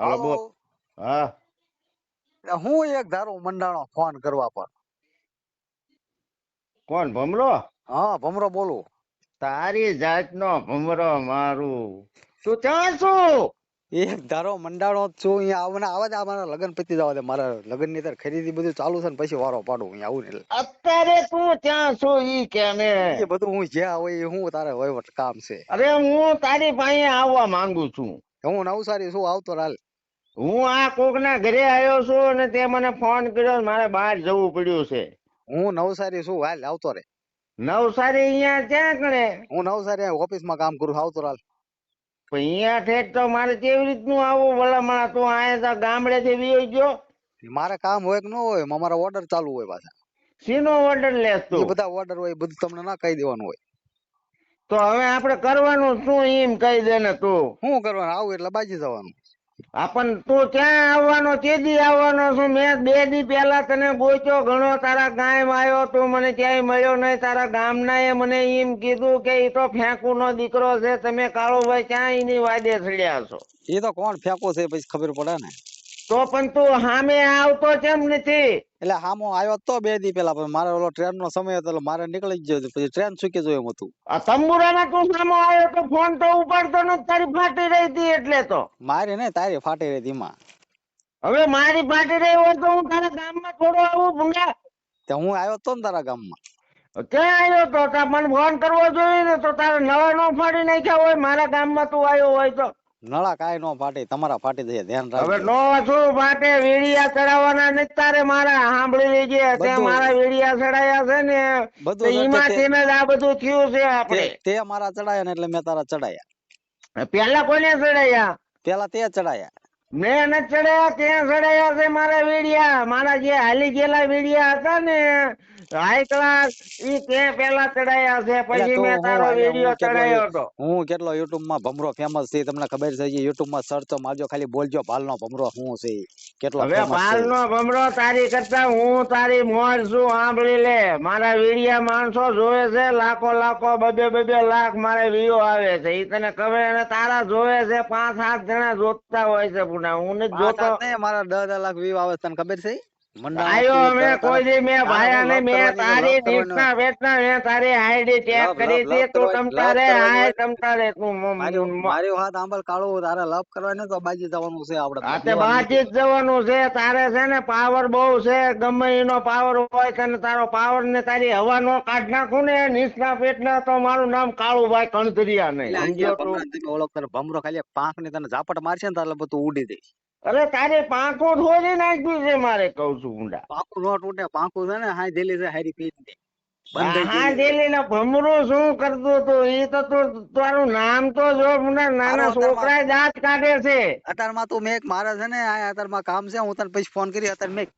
હાલો બોલ. હા. હું એક ધારો મંડાણો ફોન કરવા પર. કોણ ભમરો? હા ભમરો બોલું. તારી જાતનો ભમરો મારું. તું ક્યાં છું? એક ધારો મંડાણો છું અહીંયા આવને આવા જ મારા લગ્ન પતી જવા દે. મારા લગ્નની ખરીદી બધું ચાલુ છે ને પછી વારો પાડું અહીંયા આવું ને અત્યારે તું ત્યાં છું ઈ કે ને એ બધું હું જ્યાં હોય હું તારે વહીવટ કામ છે. અરે હું તારી પાસે આવવા માંગુ છું. હું નવસારી છું આવતો રાલ. હું આ કોકના ઘરે આવ્યો છું અને તે મને ફોન કર્યો મારે બહાર જવું પડ્યું છે. હું નવસારી છું હાલ આવતો રે. નવસારી અહીંયા ક્યાં કરે? હું નવસારી ઓફિસમાં કામ કરું આવતો હાલ પણ અહીંયા ઠેઠ તો મારે કેવી રીતનું આવું ભલા મારા તું આયા તો ગામડેથી વી ગયો. મારે કામ હોય કે ન હોય અમારા ઓર્ડર ચાલુ હોય પાછા. શીનો ઓર્ડર લેસ તું? બધા ઓર્ડર હોય બધું તમને ના કહી દેવાનું હોય. તો હવે આપણે કરવાનું શું એમ કહી દે ને તું? શું કરવાનું? આવું એટલે બાજી જવાનું. આપણ તું ક્યાં આવવાનો કેદી આવવાનો છું? મેં બે દી પહેલા તને ગોચ્યો ઘણો તારા ગામ આવ્યો તું મને ક્યાંય મળ્યો નહીં. તારા ગામના એ મને એમ કીધું કે એ તો ફેંકુ નો દીકરો છે. તમે કાળુભાઈ ક્યાં એની વાદે ચડ્યા છો? એ તો કોણ ફેંકો છે પછી ખબર પડે ને. તો પણ તું સામે આવતો કેમ નથી? એટલે હામો આવ્યો તો બે દી પેલા પણ મારે ઓલો ટ્રેન નો સમય હતો એટલે મારે નીકળી ગયો પછી ટ્રેન ચૂકી જોયું હતું. આ તંબુરાના તું સામો આવ્યો તો ફોન તો ઉપાડતો નથી તારી ફાટી રહી હતી એટલે તો. મારી ને તારી ફાટી રહી ધીમા હવે મારી ફાટી રહી હોય તો હું તારા ગામમાં થોડો આવું ભૂંગા? તો હું આવ્યો તો ને તારા ગામમાં. ક્યાં આવ્યો તો? તાર મને ફોન કરવો જોઈએ ને તો તારે નવા નો ફાડી નાખ્યા હોય મારા ગામમાં તું આવ્યો હોય તો. નળા કાય નો ફાટે તમારા ફાટી દે ધ્યાન હવે નો છું ફાટે વેડિયા ચડાવવાના નથી તારે મારા સાંભળી લેજે તે મારા વેડિયા ચડાયા છે ને તો બધું એમાંથી જ આ બધું થયું છે આપણે. તે- તે મારા ચડાયા ને એટલે મેં તારા ચડાયા. પેલા કોને ચડાયા? પેલા તે ચડાયા. મેં ન ચડાયા ત્યાં ચડાયા છે મારા વેડિયા. મારા જે હાલી ગયેલા વેડિયા હતા ને ક્લાસ ઈ તે પેલા ચડાયા છે પછી મેં તારો વિડિયો ચડાયો હતો. હું કેટલો YouTube માં ભમરો ફેમસ છે તમને ખબર છે YouTube માં સર્ચ મારજો ખાલી બોલજો ભાલનો ભમરો શું છે કેટલો હવે famous પાલ છે. નો ભમરો તારી કરતા હું તારી મોજ છું સાંભળી લે. મારા વિડિયા માણસો જોવે છે લાખો લાખો બબે બબે લાખ મારે વ્યૂ આવે છે. ઈ તને ખબર અને તારા જોવે છે પાંચ સાત જણા જોતા હોય છે પુના હું નથી જોતો. મારા દસ લાખ વ્યૂ આવે છે તને ખબર છે? આયો થી કોઈ દી મેં ભાયા ને love તારી love વેતના મેં તારી આઈડી ટેગ કરી છે love તું કરવાની, તમતારે love કરવાની. તું મારી વાત આંબલ કાળું તારે લપ કરવાની તો બાજી જવાનું છે આપણે આ તે બાજી જવાનું છે તારે છે ને પાવર બહુ છે ગમે એનો પાવર હોય તને તારો પાવર ને તારી હવા નો કાઢ નાખું ને નીચના પેટના તો મારું નામ કાળુભાઈ કણધરિયા નહીં. તું. ભમરો ખાલી પાંખ ને તને ઝાપટ મારશે ને તારે બધું ઉડી દે અરે તારે પાંખો ઠોરી નાખ્યું છે મારે કઉ છું ઊંડા. પાંખો નો તૂટે પાંખું છે ને હાય દેલી છે હારી પી દે હા. ડેલી ને ભમરું શું કરતો તો એ તો તું તારું નામ તો જો નાના છોકરા દાંત કાઢે છે. અત્યારમાં તું મેક મારે છે ને અત્યારમાં કામ છે હું તને પછી ફોન કરી અત્યારે મેં